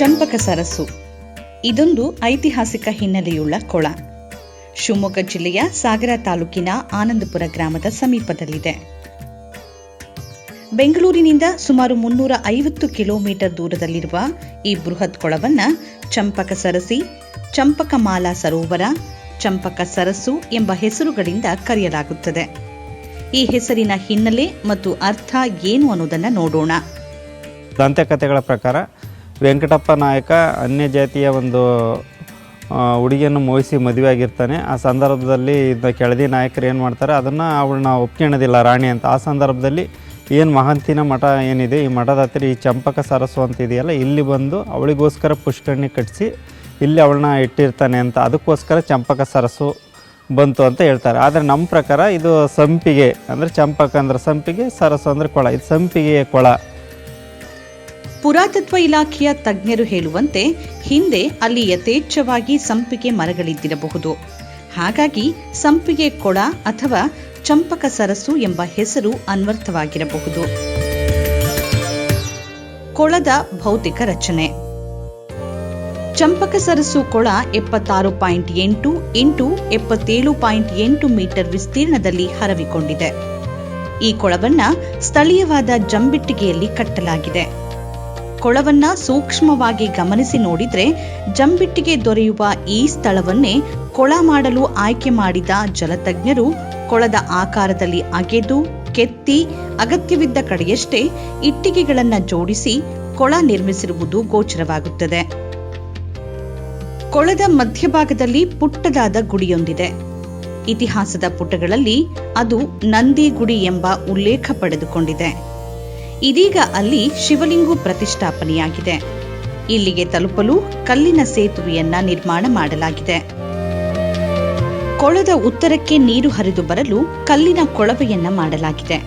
ಚಂಪಕ ಸರಸು ಇದೊಂದು ಐತಿಹಾಸಿಕ ಹಿನ್ನೆಲೆಯುಳ್ಳ ಕೊಳ. ಶಿವಮೊಗ್ಗ ಜಿಲ್ಲೆಯ ಸಾಗರ ತಾಲೂಕಿನ ಆನಂದಪುರ ಗ್ರಾಮದ ಸಮೀಪದಲ್ಲಿದೆ. ಬೆಂಗಳೂರಿನಿಂದ ಸುಮಾರು ಮುನ್ನೂರ ಐವತ್ತು ಕಿಲೋಮೀಟರ್ ದೂರದಲ್ಲಿರುವ ಈ ಬೃಹತ್ ಕೊಳವನ್ನು ಚಂಪಕ ಸರಸಿ, ಚಂಪಕ ಮಾಲಾ ಸರೋವರ, ಚಂಪಕ ಸರಸ್ಸು ಎಂಬ ಹೆಸರುಗಳಿಂದ ಕರೆಯಲಾಗುತ್ತದೆ. ಈ ಹೆಸರಿನ ಹಿನ್ನೆಲೆ ಮತ್ತು ಅರ್ಥ ಏನು ಅನ್ನೋದನ್ನ ನೋಡೋಣ. ದಂತಕಥೆಗಳ ಪ್ರಕಾರ ವೆಂಕಟಪ್ಪ ನಾಯಕ ಅನ್ಯ ಜಾತಿಯ ಒಂದು ಹುಡುಗಿಯನ್ನು ಮೋಹಿಸಿ ಮದುವೆ ಆಗಿರ್ತಾನೆ ಆ ಸಂದರ್ಭದಲ್ಲಿ ಇದ್ದ ಕೆಳದಿ ನಾಯಕರು ಏನು ಮಾಡ್ತಾರೆ, ಅದನ್ನು ಅವಳನ್ನ ಒಪ್ಕೊಳ್ಳೋದಿಲ್ಲ ರಾಣಿ ಅಂತ. ಆ ಸಂದರ್ಭದಲ್ಲಿ ಏನು ಮಹಂತಿನ ಮಠ ಏನಿದೆ, ಈ ಮಠದ ಹತ್ತಿರ ಈ ಚಂಪಕ ಸರಸು ಅಂತ ಇದೆಯಲ್ಲ ಇಲ್ಲಿ ಬಂದು ಅವಳಿಗೋಸ್ಕರ ಪುಷ್ಕರಣಿ ಕಟ್ಟಿಸಿ ಇಲ್ಲಿ ಅವಳನ್ನ ಇಟ್ಟಿರ್ತಾನೆ ಅಂತ. ಅದಕ್ಕೋಸ್ಕರ ಚಂಪಕ ಸರಸ್ಸು ಬಂತು ಅಂತ ಹೇಳ್ತಾರೆ. ಆದರೆ ನಮ್ಮ ಪ್ರಕಾರ ಇದು ಸಂಪಿಗೆ, ಅಂದರೆ ಚಂಪಕ ಅಂದ್ರೆ ಸಂಪಿಗೆ, ಸರಸು ಅಂದರೆ ಕೊಳ. ಇದು ಸಂಪಿಗೆಯ ಕೊಳ. ಪುರಾತತ್ವ ಇಲಾಖೆಯ ತಜ್ಞರು ಹೇಳುವಂತೆ ಹಿಂದೆ ಅಲ್ಲಿ ಯಥೇಚ್ಛವಾಗಿ ಸಂಪಿಗೆ ಮರಗಳಿದ್ದಿರಬಹುದು. ಹಾಗಾಗಿ ಸಂಪಿಗೆ ಕೊಳ ಅಥವಾ ಚಂಪಕ ಸರಸು ಎಂಬ ಹೆಸರು ಅನ್ವರ್ಥವಾಗಿರಬಹುದು. ಕೊಳದ ಭೌತಿಕ ರಚನೆ. ಚಂಪಕ ಸರಸು ಕೊಳ ಎಪ್ಪತ್ತಾರು ಪಾಯಿಂಟ್ ಎಂಟು ಇಂಟು ಎಪ್ಪತ್ತೇಳು ಪಾಯಿಂಟ್ ಎಂಟು ಮೀಟರ್ ವಿಸ್ತೀರ್ಣದಲ್ಲಿ ಹರವಿಕೊಂಡಿದೆ. ಈ ಕೊಳವನ್ನ ಸ್ಥಳೀಯವಾದ ಜಂಬಿಟ್ಟಿಗೆಯಲ್ಲಿ ಕಟ್ಟಲಾಗಿದೆ. ಕೊಳವನ್ನ ಸೂಕ್ಷ್ಮವಾಗಿ ಗಮನಿಸಿ ನೋಡಿದ್ರೆ ಜಂಬಿಟ್ಟಿಗೆ ದೊರೆಯುವ ಈ ಸ್ಥಳವನ್ನೇ ಕೊಳ ಮಾಡಲು ಆಯ್ಕೆ ಮಾಡಿದ ಜಲತಜ್ಞರು ಕೊಳದ ಆಕಾರದಲ್ಲಿ ಅಗೆದು, ಕೆತ್ತಿ, ಅಗತ್ಯವಿದ್ದ ಕಡೆಯಷ್ಟೇ ಇಟ್ಟಿಗೆಗಳನ್ನು ಜೋಡಿಸಿ ಕೊಳ ನಿರ್ಮಿಸಿರುವುದು ಗೋಚರವಾಗುತ್ತದೆ. ಕೊಳದ ಮಧ್ಯಭಾಗದಲ್ಲಿ ಪುಟ್ಟದಾದ ಗುಡಿಯೊಂದಿದೆ. ಇತಿಹಾಸದ ಪುಟಗಳಲ್ಲಿ ಅದು ನಂದಿ ಗುಡಿ ಎಂಬ ಉಲ್ಲೇಖ ಪಡೆದುಕೊಂಡಿದೆ. ಇದೀಗ ಅಲ್ಲಿ ಶಿವಲಿಂಗು ಪ್ರತಿಷ್ಠಾಪನೆಯಾಗಿದೆ. ಇಲ್ಲಿಗೆ ತಲುಪಲು ಕಲ್ಲಿನ ಸೇತುವೆಯನ್ನ ನಿರ್ಮಾಣ ಮಾಡಲಾಗಿದೆ. ಕೊಳದ ಉತ್ತರಕ್ಕೆ ನೀರು ಹರಿದು ಬರಲು ಕಲ್ಲಿನ ಕೊಳವೆಯನ್ನ ಮಾಡಲಾಗಿದೆ.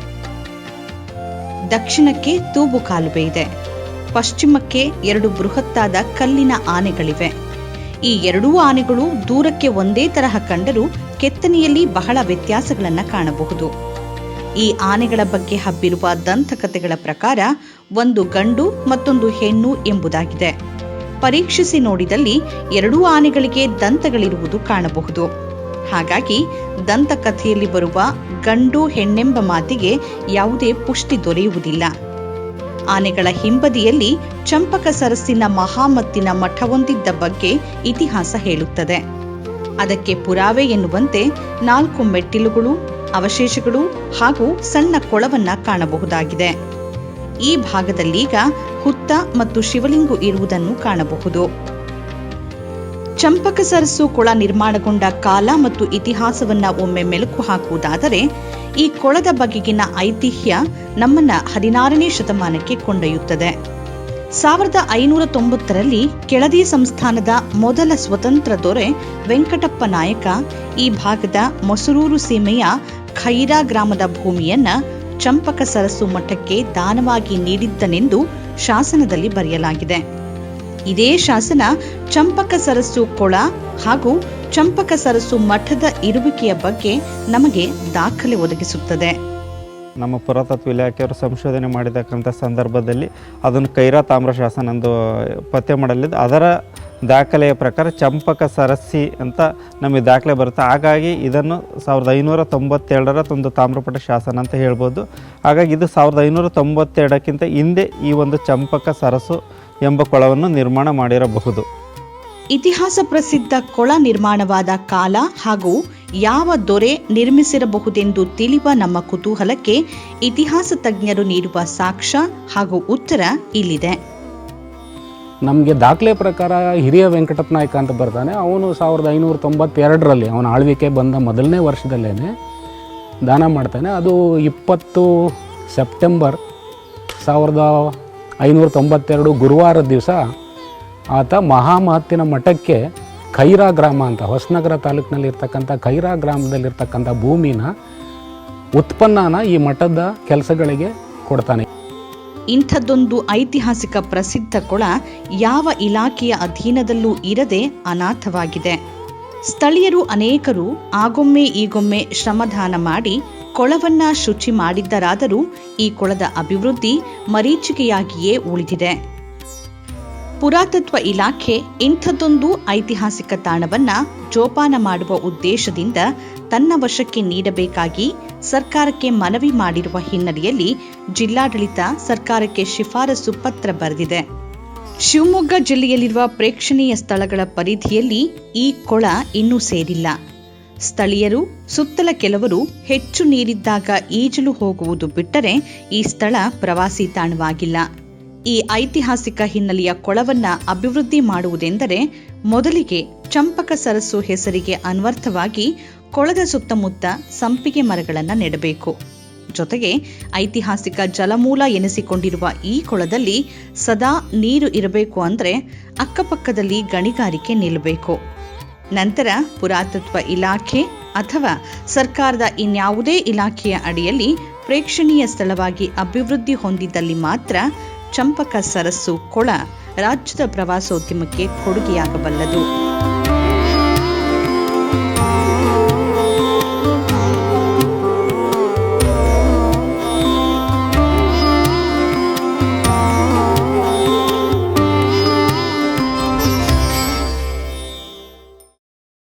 ದಕ್ಷಿಣಕ್ಕೆ ತೂಬು ಕಾಲುವೆ ಇದೆ. ಪಶ್ಚಿಮಕ್ಕೆ ಎರಡು ಬೃಹತ್ತಾದ ಕಲ್ಲಿನ ಆನೆಗಳಿವೆ. ಈ ಎರಡೂ ಆನೆಗಳು ದೂರಕ್ಕೆ ಒಂದೇ ತರಹ ಕಂಡರೂ ಕೆತ್ತನೆಯಲ್ಲಿ ಬಹಳ ವ್ಯತ್ಯಾಸಗಳನ್ನು ಕಾಣಬಹುದು. ಈ ಆನೆಗಳ ಬಗ್ಗೆ ಹಬ್ಬಿರುವ ದಂತಕಥೆಗಳ ಪ್ರಕಾರ ಒಂದು ಗಂಡು ಮತ್ತೊಂದು ಹೆಣ್ಣು ಎಂಬುದಾಗಿದೆ. ಪರೀಕ್ಷಿಸಿ ನೋಡಿದಲ್ಲಿ ಎರಡೂ ಆನೆಗಳಿಗೆ ದಂತಗಳಿರುವುದು ಕಾಣಬಹುದು. ಹಾಗಾಗಿ ದಂತಕಥೆಯಲ್ಲಿ ಬರುವ ಗಂಡು ಹೆಣ್ಣೆಂಬ ಮಾತಿಗೆ ಯಾವುದೇ ಪುಷ್ಟಿ ದೊರೆಯುವುದಿಲ್ಲ. ಆನೆಗಳ ಹಿಂಬದಿಯಲ್ಲಿ ಚಂಪಕ ಸರಸ್ಸಿನ ಮಹಾಮತ್ತಿನ ಮಠವೊಂದಿದ್ದ ಬಗ್ಗೆ ಇತಿಹಾಸ ಹೇಳುತ್ತದೆ. ಅದಕ್ಕೆ ಪುರಾವೆ ಎನ್ನುವಂತೆ ನಾಲ್ಕು ಮೆಟ್ಟಿಲುಗಳು ಅವಶೇಷಗಳು ಹಾಗೂ ಸಣ್ಣ ಕೊಳವನ್ನ ಕಾಣಬಹುದಾಗಿದೆ. ಈ ಭಾಗದಲ್ಲೀಗ ಹುತ್ತ ಮತ್ತು ಶಿವಲಿಂಗು ಇರುವುದನ್ನು ಕಾಣಬಹುದು. ಚಂಪಕ ಸರಸ್ಸು ಕೊಳ ನಿರ್ಮಾಣಗೊಂಡ ಕಾಲ ಮತ್ತು ಇತಿಹಾಸವನ್ನ ಒಮ್ಮೆ ಮೆಲುಕು ಹಾಕುವುದಾದರೆ, ಈ ಕೊಳದ ಬಗೆಗಿನ ಐತಿಹ್ಯ ನಮ್ಮನ್ನ ಹದಿನಾರನೇ ಶತಮಾನಕ್ಕೆ ಕೊಂಡೊಯ್ಯುತ್ತದೆ. ಸಾವಿರದ ಐನೂರ ತೊಂಬತ್ತರಲ್ಲಿ ಕೆಳದಿ ಸಂಸ್ಥಾನದ ಮೊದಲ ಸ್ವತಂತ್ರ ದೊರೆ ವೆಂಕಟಪ್ಪ ನಾಯಕ ಈ ಭಾಗದ ಮೊಸರೂರು ಸೀಮೆಯ ಖೈರಾ ಗ್ರಾಮದ ಭೂಮಿಯನ್ನ ಚಂಪಕ ಸರಸು ಮಠಕ್ಕೆ ದಾನವಾಗಿ ನೀಡಿದ್ದನೆಂದು ಶಾಸನದಲ್ಲಿ ಬರೆಯಲಾಗಿದೆ. ಇದೇ ಶಾಸನ ಚಂಪಕ ಸರಸ್ಸು ಕೊಳ ಹಾಗೂ ಚಂಪಕ ಸರಸ್ಸು ಮಠದ ಇರುವಿಕೆಯ ಬಗ್ಗೆ ನಮಗೆ ದಾಖಲೆ ಒದಗಿಸುತ್ತದೆ. ನಮ್ಮ ಪುರಾತತ್ವ ಇಲಾಖೆಯವರು ಸಂಶೋಧನೆ ಮಾಡಿದಕ್ಕಂಥ ಸಂದರ್ಭದಲ್ಲಿ ಅದನ್ನು ಕೈರಾ ತಾಮ್ರ ಶಾಸನ ಎಂದು ಪತ್ತೆ ಮಾಡಲಿದ್ದು ಅದರ ದಾಖಲೆಯ ಪ್ರಕಾರ ಚಂಪಕ ಸರಸ್ಸಿ ಅಂತ ನಮಗೆ ದಾಖಲೆ ಬರುತ್ತೆ. ಹಾಗಾಗಿ ಇದನ್ನು ಸಾವಿರದ ಐನೂರ ತೊಂಬತ್ತೆರಡರ ಒಂದು ತಾಮ್ರಪಟ ಶಾಸನ ಅಂತ ಹೇಳ್ಬೋದು. ಹಾಗಾಗಿ ಇದು ಸಾವಿರದ ಐನೂರ ತೊಂಬತ್ತೆರಡಕ್ಕಿಂತ ಹಿಂದೆ ಈ ಒಂದು ಚಂಪಕ ಸರಸ್ಸು ಎಂಬ ಕೊಳವನ್ನು ನಿರ್ಮಾಣ ಮಾಡಿರಬಹುದು. ಇತಿಹಾಸ ಪ್ರಸಿದ್ಧ ಕೊಳ ನಿರ್ಮಾಣವಾದ ಕಾಲ ಹಾಗೂ ಯಾವ ದೊರೆ ನಿರ್ಮಿಸಿರಬಹುದೆಂದು ತಿಳಿಯುವ ನಮ್ಮ ಕುತೂಹಲಕ್ಕೆ ಇತಿಹಾಸ ತಜ್ಞರು ನೀಡುವ ಸಾಕ್ಷ್ಯ ಹಾಗೂ ಉತ್ತರ ಇಲ್ಲಿದೆ. ನಮಗೆ ದಾಖಲೆ ಪ್ರಕಾರ ಹಿರಿಯ ವೆಂಕಟಪ್ಪ ನಾಯಕ ಅಂತ ಬರ್ತಾನೆ. ಅವನು ಸಾವಿರದ ಐನೂರ ತೊಂಬತ್ತೆರಡರಲ್ಲಿ ಅವನ ಆಳ್ವಿಕೆ ಬಂದ ಮೊದಲನೇ ವರ್ಷದಲ್ಲೇ ದಾನ ಮಾಡ್ತಾನೆ. ಅದು ಇಪ್ಪತ್ತು ಸೆಪ್ಟೆಂಬರ್ ಸಾವಿರದ ಐನೂರ ತೊಂಬತ್ತೆರಡು ಗುರುವಾರದ ದಿವಸ ಆತ ಮಹಾಮಾತಿನ ಮಠಕ್ಕೆ ಖೈರಾ ಗ್ರಾಮ ಅಂತ, ಹೊಸನಗರ ತಾಲೂಕಿನಲ್ಲಿರ್ತಕ್ಕಂಥ ಖೈರಾ ಗ್ರಾಮದಲ್ಲಿರ್ತಕ್ಕಂಥ ಭೂಮಿನ ಉತ್ಪನ್ನನ ಈ ಮಠದ ಕೆಲಸಗಳಿಗೆ ಕೊಡ್ತಾನೆ. ಇಂಥದ್ದೊಂದು ಐತಿಹಾಸಿಕ ಪ್ರಸಿದ್ಧ ಕೊಳ ಯಾವ ಇಲಾಖೆಯ ಅಧೀನದಲ್ಲೂ ಇರದೆ ಅನಾಥವಾಗಿದೆ. ಸ್ಥಳೀಯರು ಅನೇಕರು ಆಗೊಮ್ಮೆ ಈಗೊಮ್ಮೆ ಶ್ರಮದಾನ ಮಾಡಿ ಕೊಳವನ್ನ ಶುಚಿ ಮಾಡಿದ್ದರಾದರೂ ಈ ಕೊಳದ ಅಭಿವೃದ್ಧಿ ಮರೀಚಿಕೆಯಾಗಿಯೇ ಉಳಿದಿದೆ. ಪುರಾತತ್ವ ಇಲಾಖೆ ಇಂಥದ್ದೊಂದು ಐತಿಹಾಸಿಕ ತಾಣವನ್ನ ಜೋಪಾನ ಮಾಡುವ ಉದ್ದೇಶದಿಂದ ತನ್ನ ವಶಕ್ಕೆ ನೀಡಬೇಕಾಗಿ ಸರ್ಕಾರಕ್ಕೆ ಮನವಿ ಮಾಡಿರುವ ಹಿನ್ನೆಲೆಯಲ್ಲಿ ಜಿಲ್ಲಾಡಳಿತ ಸರ್ಕಾರಕ್ಕೆ ಶಿಫಾರಸು ಪತ್ರ ಬರೆದಿದೆ. ಶಿವಮೊಗ್ಗ ಜಿಲ್ಲೆಯಲ್ಲಿರುವ ಪ್ರೇಕ್ಷಣೀಯ ಸ್ಥಳಗಳ ಪರಿಧಿಯಲ್ಲಿ ಈ ಕೊಳ ಇನ್ನೂ ಸೇರಿಲ್ಲ. ಸ್ಥಳೀಯರು, ಸುತ್ತಲ ಕೆಲವರು ಹೆಚ್ಚು ನೀರಿದ್ದಾಗ ಈಜಲು ಹೋಗುವುದು ಬಿಟ್ಟರೆ ಈ ಸ್ಥಳ ಪ್ರವಾಸಿ ತಾಣವಾಗಿಲ್ಲ. ಈ ಐತಿಹಾಸಿಕ ಹಿನ್ನೆಲೆಯ ಕೊಳವನ್ನ ಅಭಿವೃದ್ಧಿ ಮಾಡುವುದೆಂದರೆ ಮೊದಲಿಗೆ ಚಂಪಕ ಸರಸ್ಸು ಹೆಸರಿಗೆ ಅನ್ವರ್ಥವಾಗಿ ಕೊಳದ ಸುತ್ತಮುತ್ತ ಸಂಪಿಗೆ ಮರಗಳನ್ನು ನೆಡಬೇಕು. ಜೊತೆಗೆ ಐತಿಹಾಸಿಕ ಜಲಮೂಲ ಎನಿಸಿಕೊಂಡಿರುವ ಈ ಕೊಳದಲ್ಲಿ ಸದಾ ನೀರು ಇರಬೇಕು ಅಂದರೆ ಅಕ್ಕಪಕ್ಕದಲ್ಲಿ ಗಣಿಗಾರಿಕೆ ನಿಲ್ಲಬೇಕು. ನಂತರ ಪುರಾತತ್ವ ಇಲಾಖೆ ಅಥವಾ ಸರ್ಕಾರದ ಇನ್ಯಾವುದೇ ಇಲಾಖೆಯ ಅಡಿಯಲ್ಲಿ ಪ್ರೇಕ್ಷಣೀಯ ಸ್ಥಳವಾಗಿ ಅಭಿವೃದ್ಧಿ ಹೊಂದಿದ್ದಲ್ಲಿ ಮಾತ್ರ ಚಂಪಕ ಸರಸ್ಸು ಕೊಳ ರಾಜ್ಯದ ಪ್ರವಾಸೋದ್ಯಮಕ್ಕೆ ಕೊಡುಗೆಯಾಗಬಲ್ಲದು.